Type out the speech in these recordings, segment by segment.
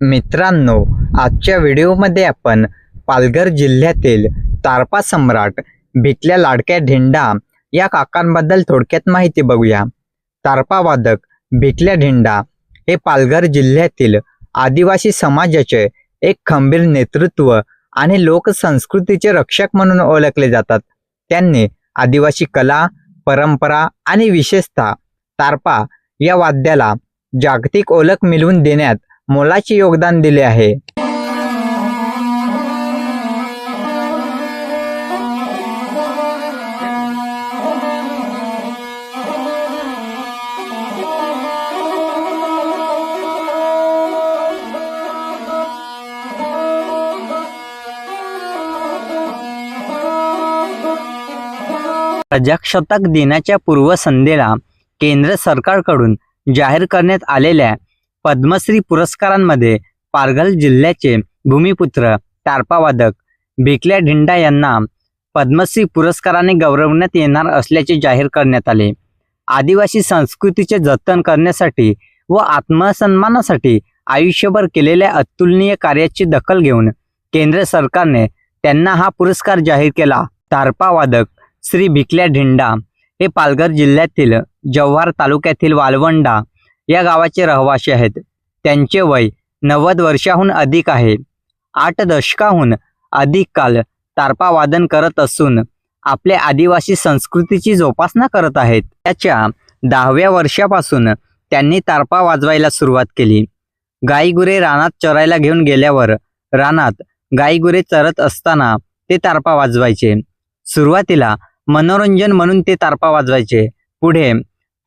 मित्रांनो आजच्या व्हिडिओमध्ये आपण पालघर जिल्ह्यातील तारपा सम्राट भिकल्या लाडक्या ढेंडा या काकांबद्दल थोडक्यात माहिती बघूया. तारपा वादक भिकल्या ढेंडा हे पालघर जिल्ह्यातील आदिवासी समाजाचे एक खंबीर नेतृत्व आणि लोकसंस्कृतीचे रक्षक म्हणून ओळखले जातात. त्यांनी आदिवासी कला परंपरा आणि विशेषतः तारपा या वाद्याला जागतिक ओळख मिळवून देण्यात मोलाचे योगदान दिले आहे. प्रजासत्ताक दिनाच्या पूर्वसंध्येला केंद्र सरकारकडून जाहीर करण्यात आलेल्या पद्मश्री पुरस्कारांमध्ये पालघर जिल्ह्याचे भूमिपुत्र तारपावादक भिकल्या ढिंडा यांना पद्मश्री पुरस्काराने गौरवण्यात येणार असल्याचे जाहीर करण्यात आले. आदिवासी संस्कृतीचे जतन करण्यासाठी व आत्मसन्मानासाठी आयुष्यभर केलेल्या अतुलनीय कार्याची दखल घेऊन केंद्र सरकारने त्यांना हा पुरस्कार जाहीर केला. तारपावादक श्री भिकल्या ढिंडा हे पालघर जिल्ह्यातील जव्हार तालुक्यातील वालवंडा या गावाचे रहिवासी आहेत. त्यांचे वय नव्वद वर्षाहून अधिक आहे. आठ दशकाहून अधिक काल तारपा वादन करत असून आपल्या आदिवासी संस्कृतीची जोपासना करत आहेत. त्याच्या दहाव्या वर्षापासून त्यांनी तारपा वाजवायला सुरुवात केली. गाईगुरे रानात चरायला घेऊन गेल्यावर रानात गाईगुरे चरत असताना ते तारपा वाजवायचे. सुरुवातीला मनोरंजन म्हणून ते तारपा वाजवायचे. पुढे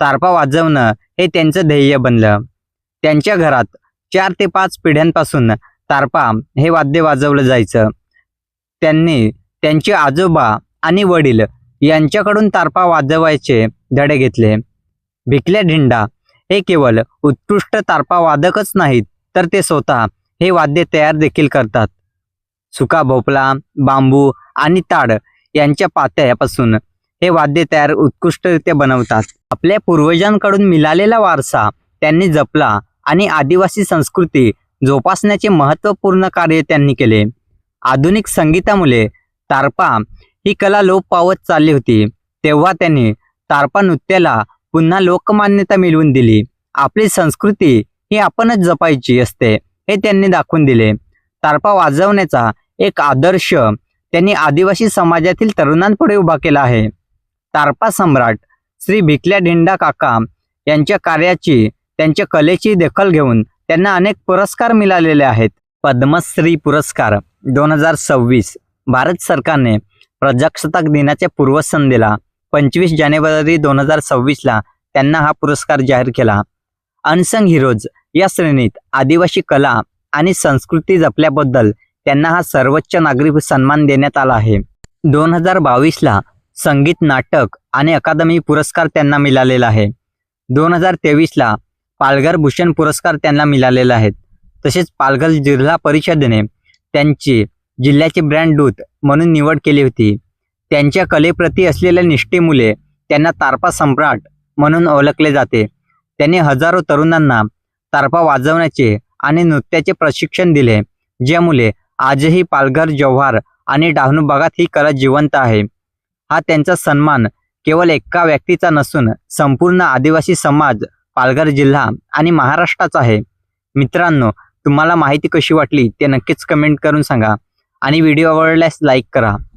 तारपा वाजवणं हे त्यांचं ध्येय बनलं. त्यांच्या घरात चार ते पाच पिढ्यांपासून तारपा हे वाद्य वाजवलं जायचं. त्यांनी त्यांचे आजोबा आणि वडील यांच्याकडून तारपा वाजवायचे धडे घेतले. भिकल्या ढिंडा हे केवळ उत्कृष्ट तारपा वादकच नाहीत तर ते स्वतः हे वाद्य तयार देखील करतात. सुका भोपळा बांबू आणि ताड यांच्या पात्यापासून हे वाद्य तयार उत्कृष्टरित्या बनवतात. आपल्या पूर्वजांकडून मिळालेला वारसा त्यांनी जपला आणि आदिवासी संस्कृती जोपासण्याचे महत्त्वपूर्ण कार्य त्यांनी केले. आधुनिक संगीतामुळे तारपा ही कला लोप पावत चालली होती. तेव्हा त्यांनी तारपा नृत्याला पुन्हा लोकमान्यता मिळवून दिली. आपली संस्कृती ही आपणच जपायची असते हे त्यांनी दाखवून दिले. तारपा वाजवण्याचा एक आदर्श त्यांनी आदिवासी समाजातील तरुणांपुढे उभा केला आहे. तारपा सम्राट श्री भिकल्या डिंडा काका यांच्या कार्याची त्यांच्या कलेची दखल घेऊन त्यांना अनेक पुरस्कार मिळालेले आहेत. पद्मश्री पुरस्कार दोन हजार सव्वीस भारत सरकारने प्रजासत्ताक दिनाच्या पूर्वसंध्येला पंचवीस जानेवारी दोन हजार सव्वीसला त्यांना हा पुरस्कार जाहीर केला. अनसंग हिरोज या श्रेणीत आदिवासी कला आणि संस्कृती जपल्याबद्दल त्यांना हा सर्वोच्च नागरी सन्मान देण्यात आला आहे. दोन हजार बावीसला संगीत नाटक आणि अकादमी पुरस्कार त्यांना मिळालेला आहे. दोन हजार तेवीसला पालघर भूषण पुरस्कार त्यांना मिळालेला आहे. तसेच पालघर जिल्हा परिषदेने त्यांची जिल्ह्याचे ब्रँड दूत म्हणून निवड केली होती. त्यांच्या कलेप्रती असलेल्या निष्ठेमुळे त्यांना तारपा सम्राट म्हणून ओळखले जाते. त्यांनी हजारो तरुणांना तारपा वाजवण्याचे आणि नृत्याचे प्रशिक्षण दिले ज्यामुळे आजही पालघर जव्हार आणि डहाणू भागात ही कला जिवंत आहे. हा त्यांचा सन्मान केवळ एका व्यक्तीचा नसून संपूर्ण आदिवासी समाज पालघर जिल्हा आणि महाराष्ट्राचा आहे. मित्रांनो तुम्हाला माहिती कशी वाटली ते नक्कीच कमेंट करून सांगा आणि व्हिडिओ आवडल्यास लाईक करा.